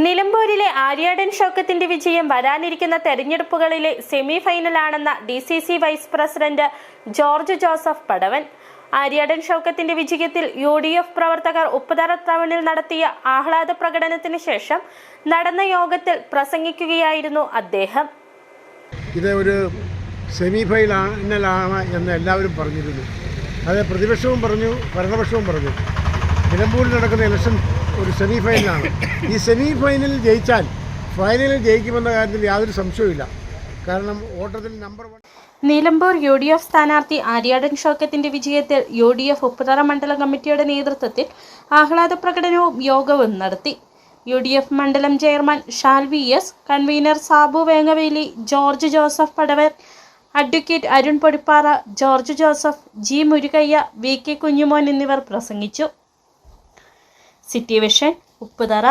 നിലമ്പൂരിലെ ആര്യാടൻ ഷൗക്കത്തിന്റെ വിജയം വരാനിരിക്കുന്ന തെരഞ്ഞെടുപ്പുകളിലെ semi ഫൈനലാണെന്ന D C C vice president George Joseph Padavan. Aryadan ഷൗക്കത്തിന്റെ വിജയത്തിൽ യു ഡി എഫ് പ്രവർത്തകർ ഉപ്പുതറ ടൗണിൽ നടത്തിയ ആഹ്ലാദ പ്രകടനത്തിന് ശേഷം നടന്ന യോഗത്തിൽ പ്രസംഗിക്കുകയായിരുന്നു അദ്ദേഹം. ഇത് ഒരു സെമി ഫൈനലാണ് എന്ന് എല്ലാവരും പറഞ്ഞിരുന്നു അത് പ്രതിപക്ഷവും പറഞ്ഞു ഭരണപക്ഷവും പറഞ്ഞു. നിലമ്പൂരിൽ നടക്കുന്ന ഇലക്ഷൻ ഒരു സെമി ഫൈനലാണ് ഈ സെമി ഫൈനലിൽ ജയിച്ചാൽ ഫൈനലിൽ ജയിക്കുമെന്ന കാര്യത്തിൽ യാതൊരു സംശയവുമില്ല. കാരണം ഓട്ടത്തിൽ number one Nilambur U D F സ്ഥാനാർത്ഥി ആര്യാടൻ ഷോക്കത്തിന്റെ വിജയത്തിൽ യു ഡി എഫ് ഉപ്പുതറ മണ്ഡലം കമ്മിറ്റിയുടെ നേതൃത്വത്തിൽ ആഹ്ലാദ പ്രകടനവും യോഗവും നടത്തി. യു ഡി എഫ് മണ്ഡലം chairman Shalvi S convener Sabu Vengaveli George Joseph Padavar advocate Arun Podippara George Joseph G Murukayya V K Kunjumon എന്നിവർ പ്രസംഗിച്ചു. City vision Upputhara